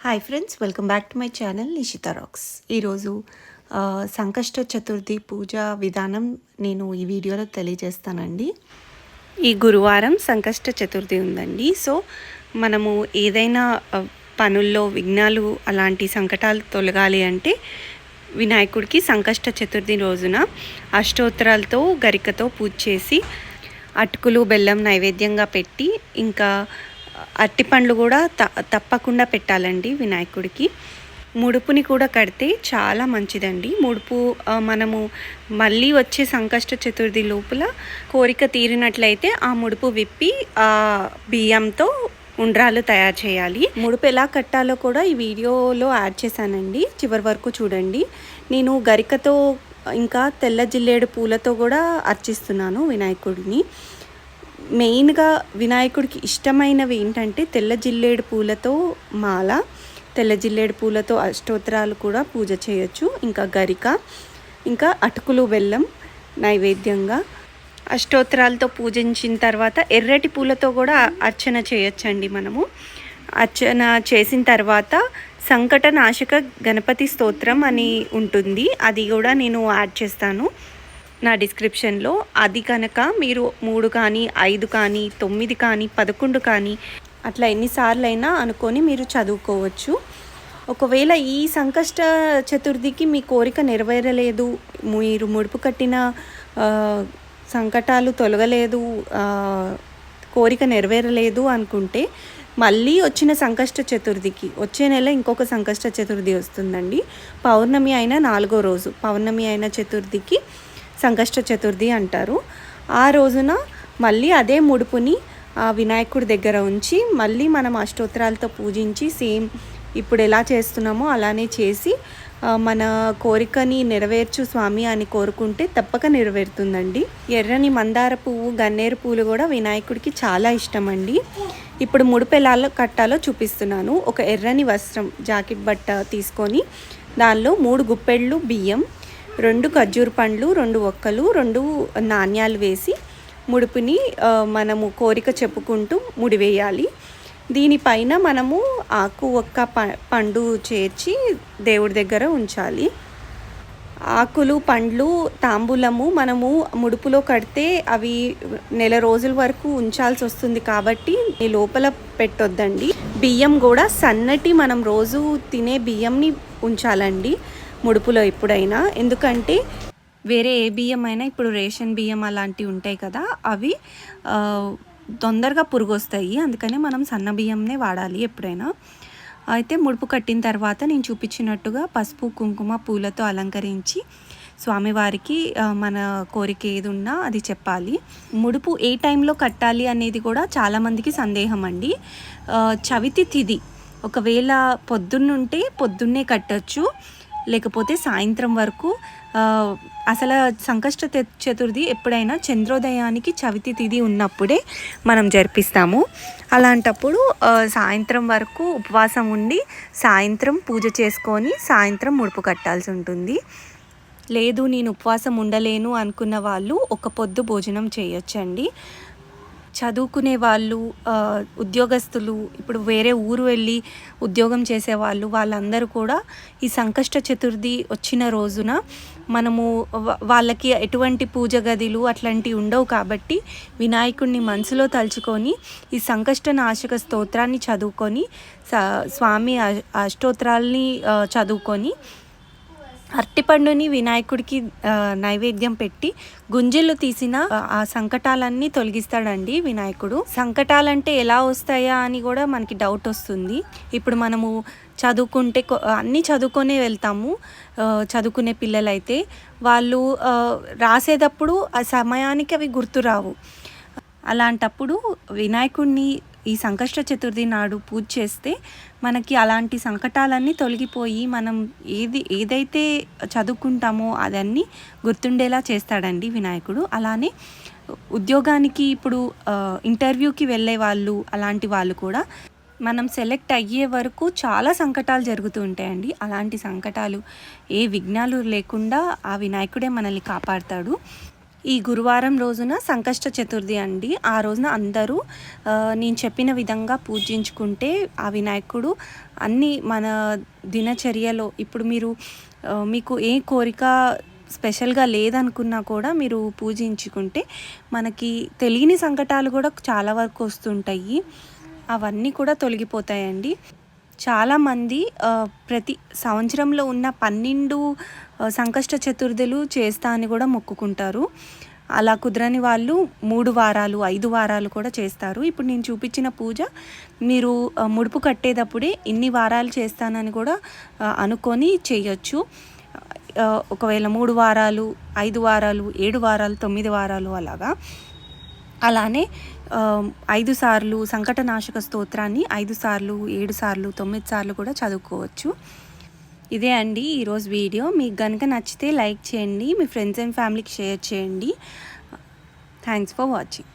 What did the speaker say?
Hi friends welcome back to my channel Nishitha rocks ఈరోజు సంకష్ట చతుర్థి పూజ విధానం నేను ఈ వీడియోలో తెలియజేస్తానండి. ఈ గురువారం సంకష్ట చతుర్థి ఉందండి. సో మనము ఏదైనా పనుల్లో విఘ్నాలు అలాంటి సంకటాలు తొలగాలి అంటే వినాయకుడికి సంకష్ట చతుర్థి రోజున అష్టోత్తరాలతో గరికతో పూజ చేసి అటుకులు బెల్లం నైవేద్యంగా పెట్టి ఇంకా అట్టి పండ్లు కూడా త తప్పకుండా పెట్టాలండి వినాయకుడికి. ముడుపుని కూడా కడితే చాలా మంచిదండి. ముడుపు మనము మళ్ళీ వచ్చే సంకష్ట చతుర్థి లోపల కోరిక తీరినట్లయితే ఆ ముడుపు విప్పి ఆ బియ్యంతో ఉండ్రాలు తయారు చేయాలి. ముడుపు ఎలా కట్టాలో కూడా ఈ వీడియోలో యాడ్ చేశానండి. చివరి వరకు చూడండి. నేను గరికతో ఇంకా తెల్ల జిల్లేడు పూలతో కూడా అర్చిస్తున్నాను వినాయకుడిని. మెయిన్గా వినాయకుడికి ఇష్టమైనవి ఏంటంటే తెల్ల జిల్లేడు పూలతో మాల తెల్ల జిల్లేడు పూలతో అష్టోత్తరాలు కూడా పూజ చేయొచ్చు. ఇంకా గరిక ఇంకా అటుకులు బెల్లం నైవేద్యంగా అష్టోత్తరాలతో పూజించిన తర్వాత ఎర్రటి పూలతో కూడా అర్చన చేయొచ్చండి మనము. అర్చన చేసిన తర్వాత సంకట నాశక గణపతి స్తోత్రం అని ఉంటుంది. అది కూడా నేను యాడ్ చేస్తాను. నా డిస్క్రిప్షన్లో అది కనుక మీరు మూడు కానీ ఐదు కానీ తొమ్మిది కానీ పదకొండు కానీ అట్లా ఎన్నిసార్లు అయినా అనుకొని మీరు చదువుకోవచ్చు. ఒకవేళ ఈ సంకష్ట చతుర్థికి మీ కోరిక నెరవేరలేదు మీరు ముడుపు కట్టిన సంకటాలు తొలగలేదు కోరిక నెరవేరలేదు అనుకుంటే మళ్ళీ వచ్చిన సంకష్ట చతుర్థికి వచ్చే నెల ఇంకొక సంకష్ట చతుర్థి వస్తుందండి. పౌర్ణమి అయిన నాలుగో రోజు పౌర్ణమి అయిన చతుర్థికి సంకష్ట చతుర్థి అంటారు. ఆ రోజున మళ్ళీ అదే ముడుపుని ఆ వినాయకుడి దగ్గర ఉంచి మళ్ళీ మనం అష్టోత్తరాలతో పూజించి సేమ్ ఇప్పుడు ఎలా చేస్తున్నామో అలానే చేసి మన కోరికని నెరవేర్చు స్వామి అని కోరుకుంటే తప్పక నెరవేరుతుందండి. ఎర్రని మందార పువ్వు గన్నేరు పూలు కూడా వినాయకుడికి చాలా ఇష్టం అండి ఇప్పుడు ముడుపు ఎలా కట్టాలో చూపిస్తున్నాను. ఒక ఎర్రని వస్త్రం జాకెట్ బట్ట తీసుకొని దానిలో మూడు గుప్పెళ్ళు బియ్యం రెండు ఖర్జూర పండ్లు రెండు ఒక్కలు రెండు నాణ్యాలు వేసి ముడుపుని మనము కోరిక చెప్పుకుంటూ ముడివేయాలి. దీనిపైన మనము ఆకు ఒక్క ప- పండు చేర్చి దేవుడి దగ్గర ఉంచాలి. ఆకులు పండ్లు తాంబూలము మనము ముడుపులో కడితే అవి నెల రోజుల వరకు ఉంచాల్సి వస్తుంది కాబట్టి ఈ లోపల పెట్టొద్దండి. బియ్యం కూడా సన్నటి మనం రోజు తినే బియ్యంని ఉంచాలండి. ముడుపులో ఇప్పుడైనా ఎందుకంటే వేరే ఏ బియ్యం అయినా ఇప్పుడు రేషన్ బియ్యం అలాంటివి ఉంటాయి కదా అవి తొందరగా పురుగు వస్తాయి మనం సన్న బియ్యంనే వాడాలి ఎప్పుడైనా. అయితే ముడుపు కట్టిన తర్వాత నేను చూపించినట్టుగా పసుపు కుంకుమ పూలతో అలంకరించి స్వామివారికి మన కోరిక ఏది ఉన్నా అది చెప్పాలి. ముడుపు ఏ టైంలో కట్టాలి అనేది కూడా చాలామందికి సందేహం అండి. చవితి తిది. ఒకవేళ పొద్దున్నుంటే పొద్దున్నే కట్టచ్చు. లేకపోతే సాయంత్రం వరకు అసలు సంకష్ట చతుర్థి ఎప్పుడైనా చంద్రోదయానికి చవితి తిథి ఉన్నప్పుడే మనం జరిపిస్తాము. అలాంటప్పుడు సాయంత్రం వరకు ఉపవాసం ఉండి సాయంత్రం పూజ చేసుకొని సాయంత్రం ముడుపు కట్టాల్సి ఉంటుంది. లేదు నేను ఉపవాసం ఉండలేను అనుకున్న వాళ్ళు ఒక పొద్దు భోజనం చేయొచ్చండి. చదువుకునే వాళ్ళు ఉద్యోగస్తులు ఇప్పుడు వేరే ఊరు వెళ్ళి ఉద్యోగం చేసేవాళ్ళు వాళ్ళందరూ కూడా ఈ సంకష్ట చతుర్థి వచ్చిన రోజున మనము వాళ్ళకి ఎటువంటి పూజ గదిలు అట్లాంటివి ఉండవు కాబట్టి వినాయకుడిని మనసులో తలుచుకొని ఈ సంకష్ట నాశక స్తోత్రాన్ని చదువుకొని స్వామి అష్టోత్రాల్ని చదువుకొని అరటిపండుని వినాయకుడికి నైవేద్యం పెట్టి గుంజలు తీసిన ఆ, సంకటాలన్నీ తొలగిస్తాడండి వినాయకుడు. సంకటాలంటే ఎలా వస్తాయా అని కూడా మనకి డౌట్ వస్తుంది. ఇప్పుడు మనము చదువుకుంటే అన్నీ చదువుకొనే వెళ్తాము. చదువుకునే పిల్లలైతే వాళ్ళు రాసేటప్పుడు ఆ సమయానికి అవి గుర్తురావు అలాంటప్పుడు వినాయకుడిని ఈ సంకష్ట చతుర్థి నాడు పూజ చేస్తే మనకి అలాంటి సంకటాలన్నీ తొలగిపోయి మనం ఏది ఏదైతే చదువుకుంటామో అదన్నీ గుర్తుండేలా చేస్తాడండి వినాయకుడు. అలానే ఉద్యోగానికి ఇప్పుడు ఇంటర్వ్యూకి వెళ్ళే వాళ్ళు అలాంటి వాళ్ళు కూడా మనం సెలెక్ట్ అయ్యే వరకు చాలా సంకటాలు జరుగుతూ ఉంటాయండి. అలాంటి సంకటాలు ఏ విఘ్నాలు లేకుండా ఆ వినాయకుడే మనల్ని కాపాడుతాడు. ఈ గురువారం రోజున సంకష్ట చతుర్థి అండి. ఆ రోజున అందరూ నేను చెప్పిన విధంగా పూజించుకుంటే ఆ వినాయకుడు అన్ని మన దినచర్యలో ఇప్పుడు మీరు మీకు ఏ కోరిక స్పెషల్గా లేదనుకున్నా కూడా మీరు పూజించుకుంటే మనకి తెలియని సంకటాలు కూడా చాలా వరకు వస్తుంటాయి. అవన్నీ కూడా తొలగిపోతాయండి. చాలామంది ప్రతి సంవత్సరంలో ఉన్న పన్నెండు సంకష్ట చతుర్థులు చేస్తా అని కూడా మొక్కుకుంటారు. అలా కుదరని వాళ్ళు మూడు వారాలు ఐదు వారాలు కూడా చేస్తారు. ఇప్పుడు నేను చూపించిన పూజ మీరు ముడుపు కట్టేటప్పుడే ఇన్ని వారాలు చేస్తానని కూడా అనుకొని చేయొచ్చు. ఒకవేళ మూడు వారాలు ఐదు వారాలు ఏడు వారాలు తొమ్మిది వారాలు అలాగా. అలానే ఐదు సార్లు సంకటనాశక స్తోత్రాన్ని ఐదు సార్లు ఏడు సార్లు తొమ్మిది సార్లు కూడా చదువుకోవచ్చు. ఇదే అండి ఈరోజు వీడియో. మీకు కనుక నచ్చితే లైక్ చేయండి మీ ఫ్రెండ్స్ అండ్ ఫ్యామిలీకి షేర్ చేయండి. Thanks for watching.